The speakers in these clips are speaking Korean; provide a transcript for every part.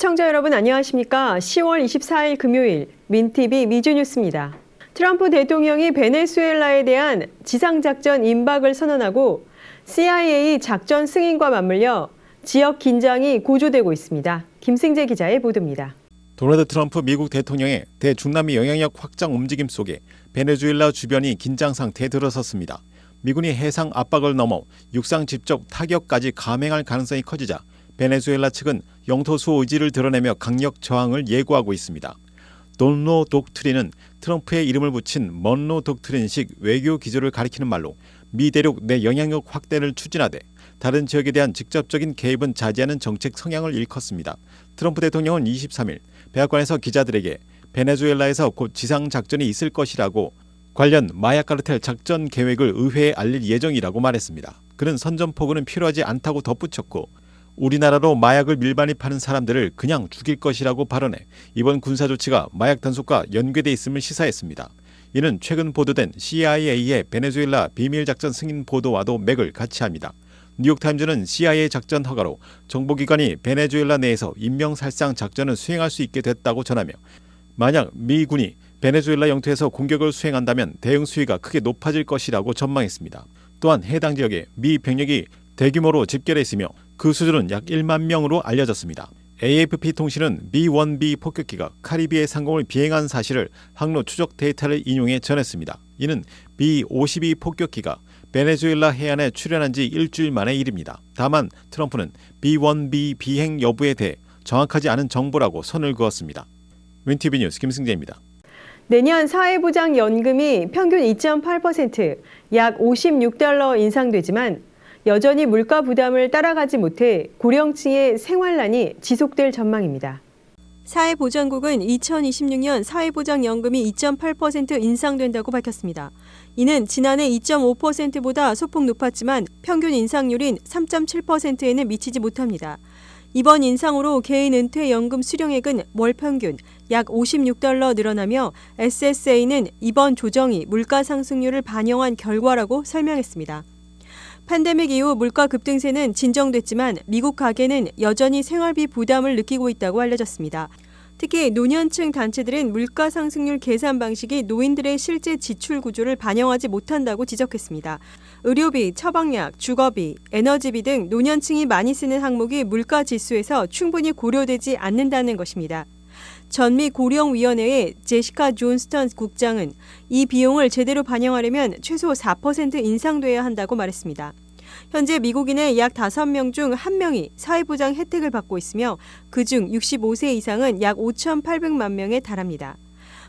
시청자 여러분 안녕하십니까? 10월 24일 금요일 민티비 미주뉴스입니다. 트럼프 대통령이 베네수엘라에 대한 지상작전 임박을 선언하고 CIA 작전 승인과 맞물려 지역 긴장이 고조되고 있습니다. 김승재 기자의 보도입니다. 도널드 트럼프 미국 대통령의 대중남미 영향력 확장 움직임 속에 베네수엘라 주변이 긴장 상태에 들어섰습니다. 미군이 해상 압박을 넘어 육상 직접 타격까지 감행할 가능성이 커지자 베네수엘라 측은 영토 수호 의지를 드러내며 강력 저항을 예고하고 있습니다. 돈노 독트린은 트럼프의 이름을 붙인 먼로 독트린식 외교 기조를 가리키는 말로 미 대륙 내 영향력 확대를 추진하되 다른 지역에 대한 직접적인 개입은 자제하는 정책 성향을 일컫습니다. 트럼프 대통령은 23일 백악관에서 기자들에게 베네수엘라에서 곧 지상 작전이 있을 것이라고 관련 마약 카르텔 작전 계획을 의회에 알릴 예정이라고 말했습니다. 그는 선전포고는 필요하지 않다고 덧붙였고 우리나라로 마약을 밀반입 하는 사람들을 그냥 죽일 것이라고 발언해 이번 군사 조치가 마약 단속과 연계돼 있음을 시사했습니다. 이는 최근 보도된 CIA의 베네수엘라 비밀 작전 승인 보도와도 맥을 같이 합니다. 뉴욕타임즈는 CIA 작전 허가로 정보기관이 베네수엘라 내에서 인명살상 작전을 수행할 수 있게 됐다고 전하며 만약 미군이 베네수엘라 영토에서 공격을 수행한다면 대응 수위가 크게 높아질 것이라고 전망했습니다. 또한 해당 지역에 미 병력이 대규모로 집결했으며 그 수준은 약 1만 명으로 알려졌습니다. AFP 통신은 B-1B 폭격기가 카리비해 상공을 비행한 사실을 항로 추적 데이터를 인용해 전했습니다. 이는 B-52 폭격기가 베네수엘라 해안에 출현한 지 일주일 만의 일입니다. 다만 트럼프는 B-1B 비행 여부에 대해 정확하지 않은 정보라고 선을 그었습니다. 윈티비 뉴스 김승재입니다. 내년 사회보장 연금이 평균 2.8%, 약 56달러 인상되지만 여전히 물가 부담을 따라가지 못해 고령층의 생활난이 지속될 전망입니다. 사회보장국은 2026년 사회보장연금이 2.8% 인상된다고 밝혔습니다. 이는 지난해 2.5%보다 소폭 높았지만 평균 인상률인 3.7%에는 미치지 못합니다. 이번 인상으로 개인 은퇴 연금 수령액은 월 평균 약 56달러 늘어나며 SSA는 이번 조정이 물가 상승률을 반영한 결과라고 설명했습니다. 팬데믹 이후 물가 급등세는 진정됐지만 미국 가계는 여전히 생활비 부담을 느끼고 있다고 알려졌습니다. 특히 노년층 단체들은 물가 상승률 계산 방식이 노인들의 실제 지출 구조를 반영하지 못한다고 지적했습니다. 의료비, 처방약, 주거비, 에너지비 등 노년층이 많이 쓰는 항목이 물가 지수에서 충분히 고려되지 않는다는 것입니다. 전미 고령위원회의 제시카 존스턴 국장은 이 비용을 제대로 반영하려면 최소 4% 인상돼야 한다고 말했습니다. 현재 미국인의 약 5명 중 1명이 사회보장 혜택을 받고 있으며 그중 65세 이상은 약 5,800만 명에 달합니다.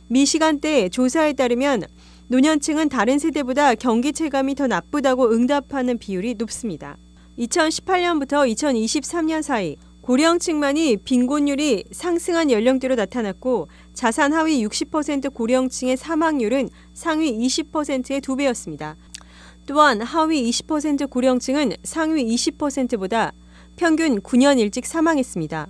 미 시간대 조사에 따르면 노년층은 다른 세대보다 경기 체감이 더 나쁘다고 응답하는 비율이 높습니다. 2018년부터 2023년 사이 고령층만이 빈곤율이 상승한 연령대로 나타났고 자산 하위 60% 고령층의 사망률은 상위 20%의 두 배였습니다. 또한 하위 20% 고령층은 상위 20%보다 평균 9년 일찍 사망했습니다.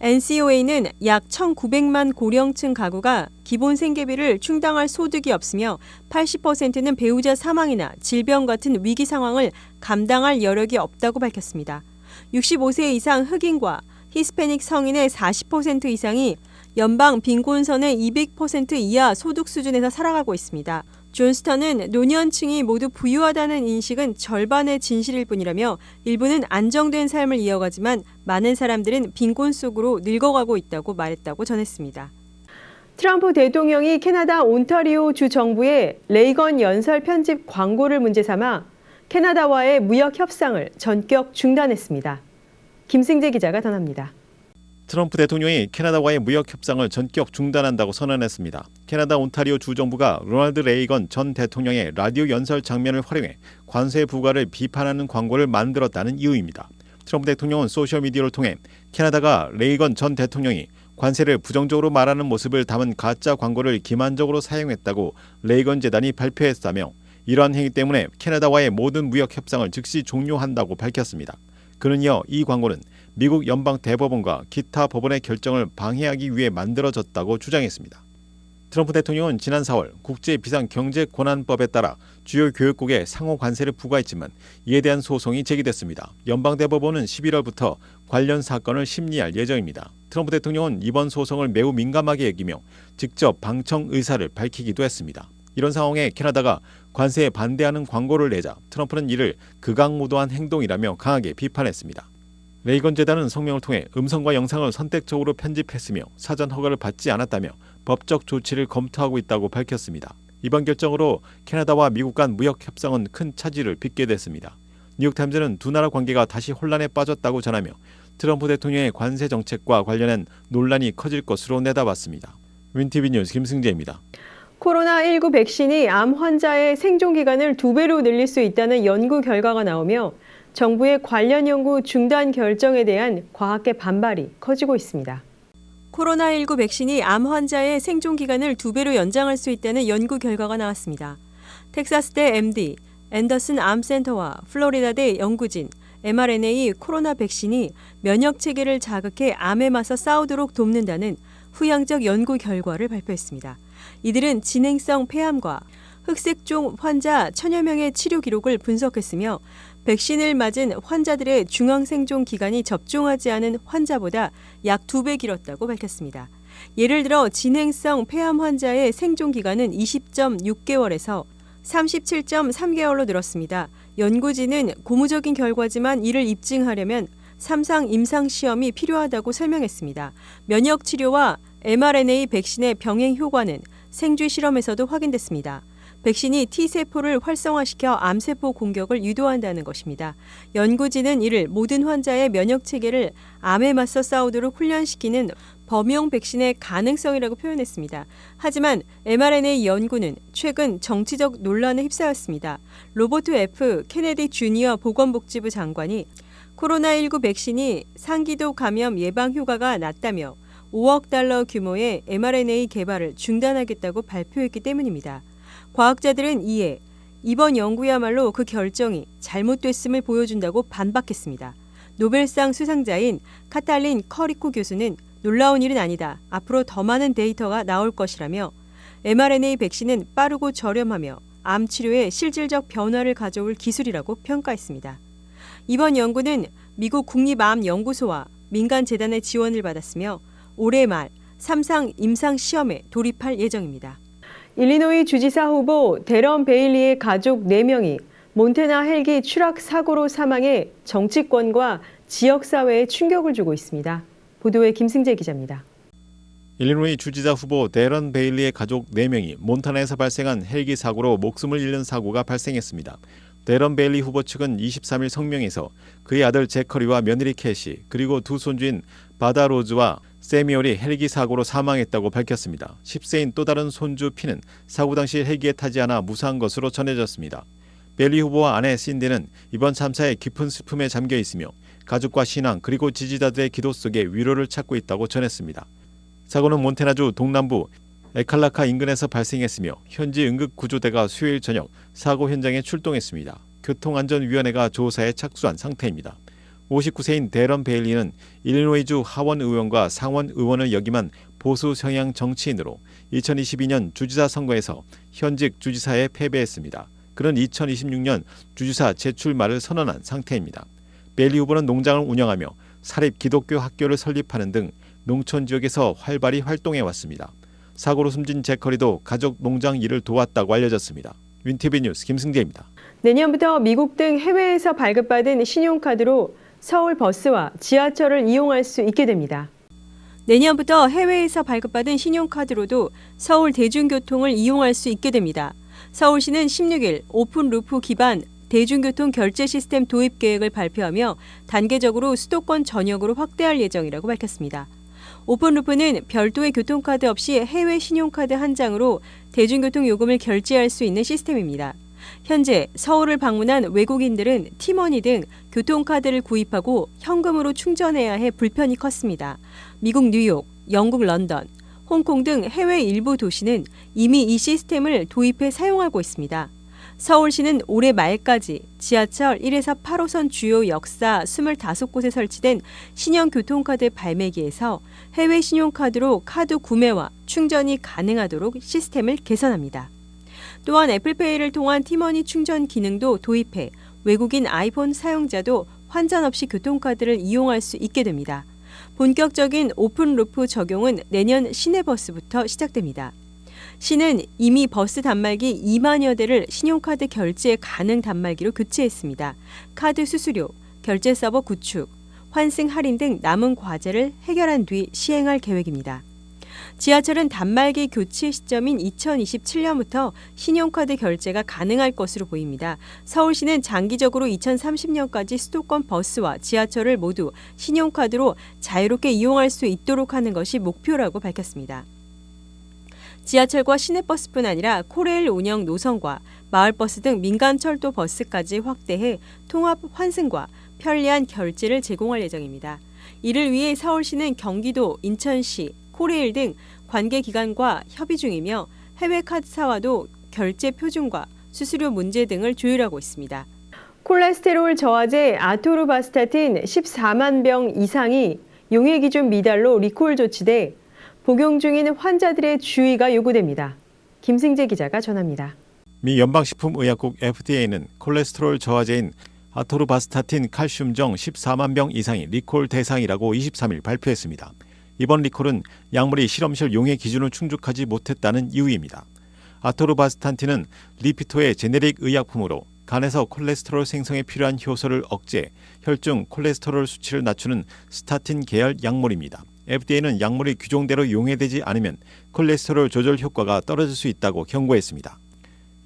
NCOA는 약 1,900만 고령층 가구가 기본 생계비를 충당할 소득이 없으며 80%는 배우자 사망이나 질병 같은 위기 상황을 감당할 여력이 없다고 밝혔습니다. 65세 이상 흑인과 히스패닉 성인의 40% 이상이 연방 빈곤선의 200% 이하 소득 수준에서 살아가고 있습니다. 존스턴은 노년층이 모두 부유하다는 인식은 절반의 진실일 뿐이라며 일부는 안정된 삶을 이어가지만 많은 사람들은 빈곤 속으로 늙어가고 있다고 말했다고 전했습니다. 트럼프 대통령이 캐나다 온타리오 주 정부의 레이건 연설 편집 광고를 문제 삼아 캐나다와의 무역 협상을 전격 중단했습니다. 김승재 기자가 전합니다. 트럼프 대통령이 캐나다와의 무역 협상을 전격 중단한다고 선언했습니다. 캐나다 온타리오 주 정부가 로널드 레이건 전 대통령의 라디오 연설 장면을 활용해 관세 부과를 비판하는 광고를 만들었다는 이유입니다. 트럼프 대통령은 소셜 미디어를 통해 캐나다가 레이건 전 대통령이 관세를 부정적으로 말하는 모습을 담은 가짜 광고를 기만적으로 사용했다고 레이건 재단이 발표했다며 이러한 행위 때문에 캐나다와의 모든 무역 협상을 즉시 종료한다고 밝혔습니다. 그는 이어 이 광고는 미국 연방 대법원과 기타 법원의 결정을 방해하기 위해 만들어졌다고 주장했습니다. 트럼프 대통령은 지난 4월 국제 비상 경제 권한법에 따라 주요 교육국에 상호 관세를 부과했지만 이에 대한 소송이 제기됐습니다. 연방 대법원은 11월부터 관련 사건을 심리할 예정입니다. 트럼프 대통령은 이번 소송을 매우 민감하게 여기며 직접 방청 의사를 밝히기도 했습니다. 이런 상황에 캐나다가 관세에 반대하는 광고를 내자 트럼프는 이를 극악무도한 행동이라며 강하게 비판했습니다. 레이건 재단은 성명을 통해 음성과 영상을 선택적으로 편집했으며 사전 허가를 받지 않았다며 법적 조치를 검토하고 있다고 밝혔습니다. 이번 결정으로 캐나다와 미국 간 무역 협상은 큰 차질을 빚게 됐습니다. 뉴욕타임즈는 두 나라 관계가 다시 혼란에 빠졌다고 전하며 트럼프 대통령의 관세 정책과 관련한 논란이 커질 것으로 내다봤습니다. 윈티비 뉴스 김승재입니다. 코로나19 백신이 암 환자의 생존 기간을 두 배로 늘릴 수 있다는 연구 결과가 나오며 정부의 관련 연구 중단 결정에 대한 과학계 반발이 커지고 있습니다. 코로나19 백신이 암 환자의 생존 기간을 두 배로 연장할 수 있다는 연구 결과가 나왔습니다. 텍사스대 MD, 앤더슨 암센터와 플로리다대 연구진, mRNA 코로나 백신이 면역 체계를 자극해 암에 맞서 싸우도록 돕는다는 후향적 연구 결과를 발표했습니다. 이들은 진행성 폐암과 흑색종 환자 천여 명의 치료 기록을 분석했으며 백신을 맞은 환자들의 중앙 생존 기간이 접종하지 않은 환자보다 약 두 배 길었다고 밝혔습니다. 예를 들어 진행성 폐암 환자의 생존 기간은 20.6개월에서 37.3개월로 늘었습니다. 연구진은 고무적인 결과지만 이를 입증하려면 삼상 임상 시험이 필요하다고 설명했습니다. 면역 치료와 mRNA 백신의 병행 효과는 생쥐 실험에서도 확인됐습니다. 백신이 T세포를 활성화시켜 암세포 공격을 유도한다는 것입니다. 연구진은 이를 모든 환자의 면역 체계를 암에 맞서 싸우도록 훈련시키는 범용 백신의 가능성이라고 표현했습니다. 하지만 mRNA 연구는 최근 정치적 논란에 휩싸였습니다. 로버트 F. 케네디 주니어 보건복지부 장관이 코로나19 백신이 상기도 감염 예방 효과가 낮다며 5억 달러 규모의 mRNA 개발을 중단하겠다고 발표했기 때문입니다. 과학자들은 이에 이번 연구야말로 그 결정이 잘못됐음을 보여준다고 반박했습니다. 노벨상 수상자인 카탈린 커리코 교수는 놀라운 일은 아니다. 앞으로 더 많은 데이터가 나올 것이라며 mRNA 백신은 빠르고 저렴하며 암 치료에 실질적 변화를 가져올 기술이라고 평가했습니다. 이번 연구는 미국 국립암연구소와 민간 재단의 지원을 받았으며 올해 말 3상 임상 시험에 돌입할 예정입니다. 일리노이 주지사 후보 데런 베일리의 가족 4명이 몬테나 헬기 추락 사고로 사망해 정치권과 지역사회에 충격을 주고 있습니다. 보도에 김승재 기자입니다. 일리노이 주지사 후보 데런 베일리의 가족 4명이 몬타나에서 발생한 헬기 사고로 목숨을 잃는 사고가 발생했습니다. 데런 베일리 후보 측은 23일 성명에서 그의 아들 제커리와 며느리 캐시 그리고 두 손주인 바다 로즈와 세미올이 헬기 사고로 사망했다고 밝혔습니다. 10세인 또 다른 손주 피는 사고 당시 헬기에 타지 않아 무사한 것으로 전해졌습니다. 베일리 후보와 아내 신디는 이번 참사에 깊은 슬픔에 잠겨 있으며 가족과 신앙 그리고 지지자들의 기도 속에 위로를 찾고 있다고 전했습니다. 사고는 몬테나주 동남부 에칼라카 인근에서 발생했으며 현지 응급구조대가 수요일 저녁 사고 현장에 출동했습니다. 교통안전위원회가 조사에 착수한 상태입니다. 59세인 데런 베일리는 일리노이주 하원 의원과 상원 의원을 역임한 보수 성향 정치인으로 2022년 주지사 선거에서 현직 주지사에 패배했습니다. 그는 2026년 주지사 제출말을 선언한 상태입니다. 베일리 후보는 농장을 운영하며 사립 기독교 학교를 설립하는 등 농촌 지역에서 활발히 활동해 왔습니다. 사고로 숨진 제커리도 가족 농장 일을 도왔다고 알려졌습니다. 윈티비 뉴스 김승재입니다. 내년부터 미국 등 해외에서 발급받은 신용카드로 서울 버스와 지하철을 이용할 수 있게 됩니다. 내년부터 해외에서 발급받은 신용카드로도 서울 대중교통을 이용할 수 있게 됩니다. 서울시는 16일 오픈 루프 기반 대중교통 결제 시스템 도입 계획을 발표하며 단계적으로 수도권 전역으로 확대할 예정이라고 밝혔습니다. 오픈루프는 별도의 교통카드 없이 해외 신용카드 한 장으로 대중교통 요금을 결제할 수 있는 시스템입니다. 현재 서울을 방문한 외국인들은 티머니 등 교통카드를 구입하고 현금으로 충전해야 해 불편이 컸습니다. 미국 뉴욕, 영국 런던, 홍콩 등 해외 일부 도시는 이미 이 시스템을 도입해 사용하고 있습니다. 서울시는 올해 말까지 지하철 1에서 8호선 주요 역사 25곳에 설치된 신형 교통카드 발매기에서 해외 신용카드로 카드 구매와 충전이 가능하도록 시스템을 개선합니다. 또한 애플페이를 통한 티머니 충전 기능도 도입해 외국인 아이폰 사용자도 환전 없이 교통카드를 이용할 수 있게 됩니다. 본격적인 오픈 루프 적용은 내년 시내버스부터 시작됩니다. 시는 이미 버스 단말기 2만여 대를 신용카드 결제 가능 단말기로 교체했습니다. 카드 수수료, 결제 서버 구축, 환승 할인 등 남은 과제를 해결한 뒤 시행할 계획입니다. 지하철은 단말기 교체 시점인 2027년부터 신용카드 결제가 가능할 것으로 보입니다. 서울시는 장기적으로 2030년까지 수도권 버스와 지하철을 모두 신용카드로 자유롭게 이용할 수 있도록 하는 것이 목표라고 밝혔습니다. 지하철과 시내버스뿐 아니라 코레일 운영 노선과 마을버스 등 민간 철도 버스까지 확대해 통합 환승과 편리한 결제를 제공할 예정입니다. 이를 위해 서울시는 경기도, 인천시, 코레일 등 관계 기관과 협의 중이며 해외 카드사와도 결제 표준과 수수료 문제 등을 조율하고 있습니다. 콜레스테롤 저하제 아토르바스타틴 14만 병 이상이 용해 기준 미달로 리콜 조치돼 복용 중인 환자들의 주의가 요구됩니다. 김승재 기자가 전합니다. 미 연방식품의약국 FDA는 콜레스테롤 저하제인 아토르바스타틴 칼슘정 14만 병 이상이 리콜 대상이라고 23일 발표했습니다. 이번 리콜은 약물이 실험실 용해 기준을 충족하지 못했다는 이유입니다. 아토르바스탄틴은 리피토의 제네릭 의약품으로 간에서 콜레스테롤 생성에 필요한 효소를 억제, 혈중 콜레스테롤 수치를 낮추는 스타틴 계열 약물입니다. FDA는 약물이 규정대로 용해되지 않으면 콜레스테롤 조절 효과가 떨어질 수 있다고 경고했습니다.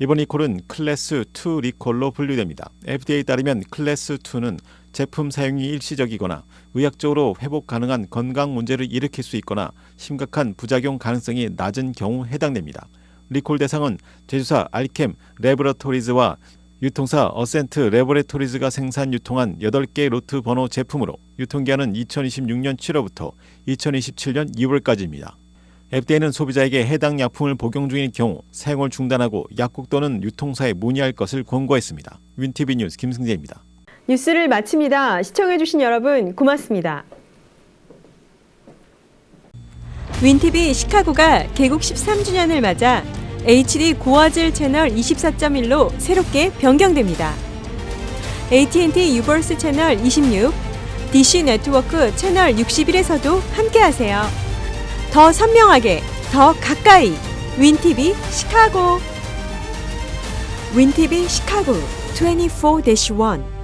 이번 리콜은 클래스 2 리콜로 분류됩니다. FDA에 따르면 클래스 2는 제품 사용이 일시적이거나 의학적으로 회복 가능한 건강 문제를 일으킬 수 있거나 심각한 부작용 가능성이 낮은 경우 해당됩니다. 리콜 대상은 제조사 알캠 레버러토리즈와 유통사 어센트 레버레토리즈가 생산 유통한 8개 로트 번호 제품으로 유통기한은 2026년 7월부터 2027년 2월까지입니다. FDA는 소비자에게 해당 약품을 복용 중인 경우 사용을 중단하고 약국 또는 유통사에 문의할 것을 권고했습니다. 윈티비 뉴스 김승재입니다. 뉴스를 마칩니다. 시청해주신 여러분 고맙습니다. 윈티비 시카고가 개국 13주년을 맞아 HD 고화질 채널 24.1로 새롭게 변경됩니다. AT&T 유버스 채널 26, DC 네트워크 채널 61에서도 함께하세요. 더 선명하게, 더 가까이. 윈티비 시카고. 윈티비 시카고 24-1